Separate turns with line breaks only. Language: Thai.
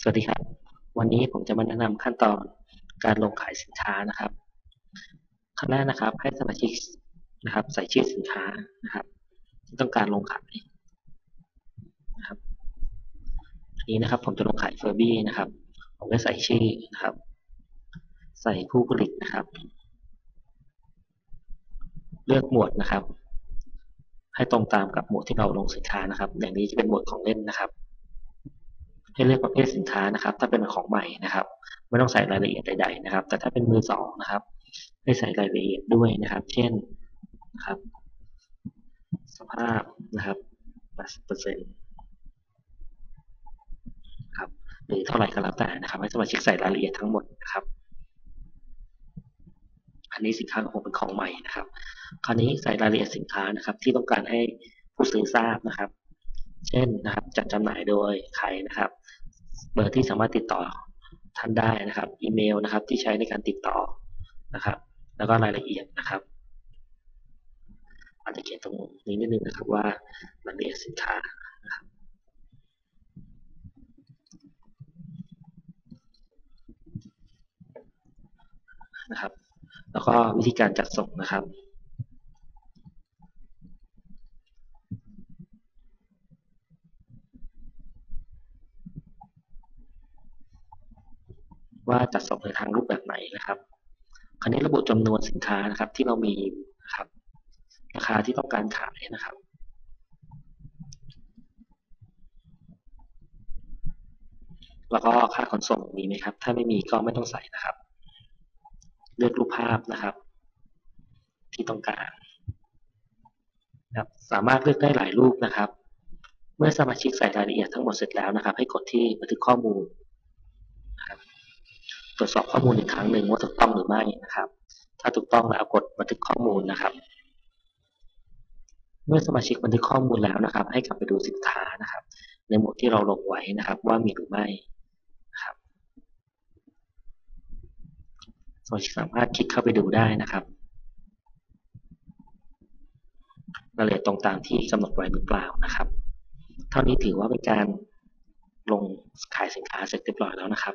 สวัสดีครับ วันนี้ผมจะมาแนะนำขั้นตอนการลงขายสินค้านะครับ ขั้นแรกนะครับ ให้สมาชิกนะครับ ใส่ชื่อสินค้านะครับ ที่ต้องการลงขายนะครับอันนี้นะครับ ผมจะลงขายเฟอร์บี้นะครับ ผมก็ใส่ชื่อนะครับ ใส่ผู้ผลิตนะครับ เลือกหมวดนะครับ ให้ตรงตามกับหมวดที่เราลงสินค้านะครับ อย่างนี้จะเป็นหมวดของเล่นนะครับ ให้เลือกประเภทสินค้านะครับ ถ้าเป็นของใหม่นะครับ ไม่ต้องใส่รายละเอียดใดๆนะครับ แต่ถ้าเป็นมือสองนะครับ ให้ใส่รายละเอียดด้วยนะครับ เช่นนะครับ สภาพนะครับ80%ครับหรือเท่าไหร่ก็แล้วแต่นะครับ ให้สมาชิกใส่รายละเอียดทั้งหมดนะครับ อันนี้สินค้าของผมเป็นของใหม่นะครับ คราวนี้ใส่รายละเอียดสินค้านะครับ ที่ต้องการให้ผู้ซื้อทราบนะครับ เช่นนะครับจัดจำหน่ายโดยใครนะครับ เบอร์ที่สามารถติดต่อท่านได้นะครับ อีเมลนะครับที่ใช้ในการติดต่อนะครับ แล้วก็รายละเอียดนะครับอาจจะเขียนตรงนี้นิดนึงนะครับว่ารายละเอียดสินค้านะครับนะครับ แล้วก็วิธีการจัดส่งนะครับ ว่าจัดส่งในทางรูปแบบไหนนะครับ คราวนี้ระบุจำนวนสินค้านะครับที่เรามีนะครับ ราคาที่ต้องการขายนะครับแล้วก็ค่าขนส่งมีไหมครับ ถ้าไม่มีก็ไม่ต้องใส่นะครับ เลือกรูปภาพนะครับ ที่ต้องการนะครับ สามารถเลือกได้หลายรูปนะครับ เมื่อสมาชิกใส่รายละเอียดทั้งหมดเสร็จแล้วนะครับ ให้กดที่บันทึกข้อมูล ตรวจสอบข้อมูลอีกครั้งหนึ่งว่าถูกต้องหรือไม่นะครับ ถ้าถูกต้องแล้วกดบันทึกข้อมูลนะครับ เมื่อสมาชิกบันทึกข้อมูลแล้วนะครับ ให้กลับไปดูสินค้านะครับ ในหมวดที่เราลงไว้นะครับ ว่ามีหรือไม่นะครับสมาชิกสามารถคลิกเข้าไปดูได้นะครับรายละเอียดตรงตามที่กำหนดไว้หรือเปล่านะครับ เท่านี้ถือว่าเป็นการลงขายสินค้าเสร็จเรียบร้อยแล้วนะครับ